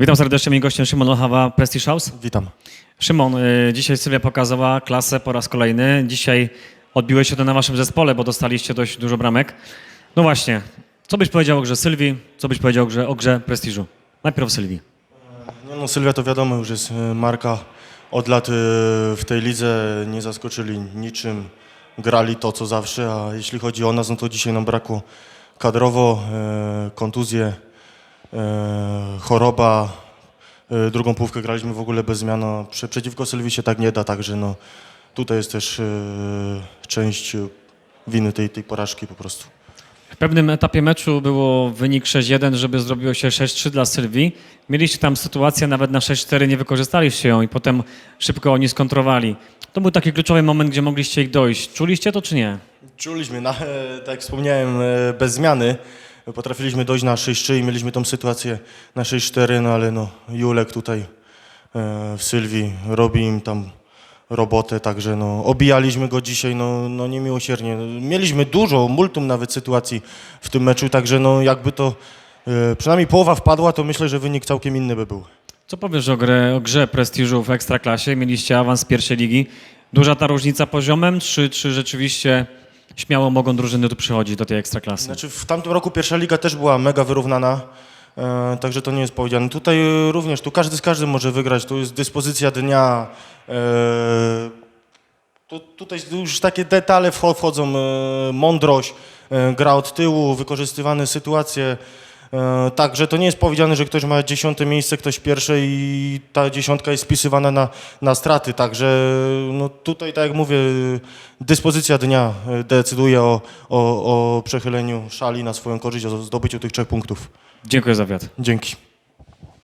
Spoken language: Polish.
Witam serdecznie, moim gościem Szymon Lochawa, Prestige House. Witam. Szymon, y, dzisiaj Sylwia pokazała klasę po raz kolejny. Dzisiaj odbiłeś się to na waszym zespole, bo dostaliście dość dużo bramek. No właśnie, co byś powiedział o grze Sylwii, co byś powiedział o grze, o grze Prestiżu? Najpierw o Sylwii. Nie no, Sylwia to wiadomo już jest e, marka. Od lat e, w tej lidze nie zaskoczyli niczym. Grali to, co zawsze, a jeśli chodzi o nas, no to dzisiaj nam brakło kadrowo, kontuzje, choroba. E, drugą połówkę graliśmy w ogóle bez zmian. No, prze- przeciwko Sylwii się tak nie da, także no, tutaj jest też e, część winy tej, tej porażki po prostu. W pewnym etapie meczu było wynik 6-1, żeby zrobiło się 6-3 dla Sylwii. Mieliście tam sytuację, nawet na 6-4 nie wykorzystaliście ją i potem szybko oni skontrowali. To był taki kluczowy moment, gdzie mogliście ich dojść. Czuliście to czy nie? Czuliśmy, na, e, tak jak wspomniałem, e, bez zmiany. Potrafiliśmy dojść na 6-3 i mieliśmy tą sytuację na 6-4, no ale no, Julek tutaj e, w Sylwii robi im tam robotę, także no, obijaliśmy go dzisiaj no, no niemiłosiernie. Mieliśmy dużo, multum nawet sytuacji w tym meczu, także no jakby to e, przynajmniej połowa wpadła, to myślę, że wynik całkiem inny by był. Co powiesz o, grę, o grze Prestiżu w Ekstraklasie? Mieliście awans z pierwszej ligi. Duża ta różnica poziomem, czy, czy rzeczywiście śmiało mogą drużyny tu przychodzić do tej Ekstraklasy? Znaczy w tamtym roku pierwsza liga też była mega wyrównana, e, także to nie jest powiedziane. Tutaj również, tu każdy z każdym może wygrać, tu jest dyspozycja dnia. E, tu, tutaj już takie detale wcho- wchodzą, e, mądrość, e, gra od tyłu, wykorzystywane sytuacje. E, Także to nie jest powiedziane, że ktoś ma dziesiąte miejsce, ktoś pierwsze i ta dziesiątka jest spisywana na, na straty. Także no tutaj, tak jak mówię, dyspozycja dnia e, decyduje o, o, o przechyleniu szali na swoją korzyść, o zdobyciu tych trzech punktów. Dziękuję za wywiad. Dzięki.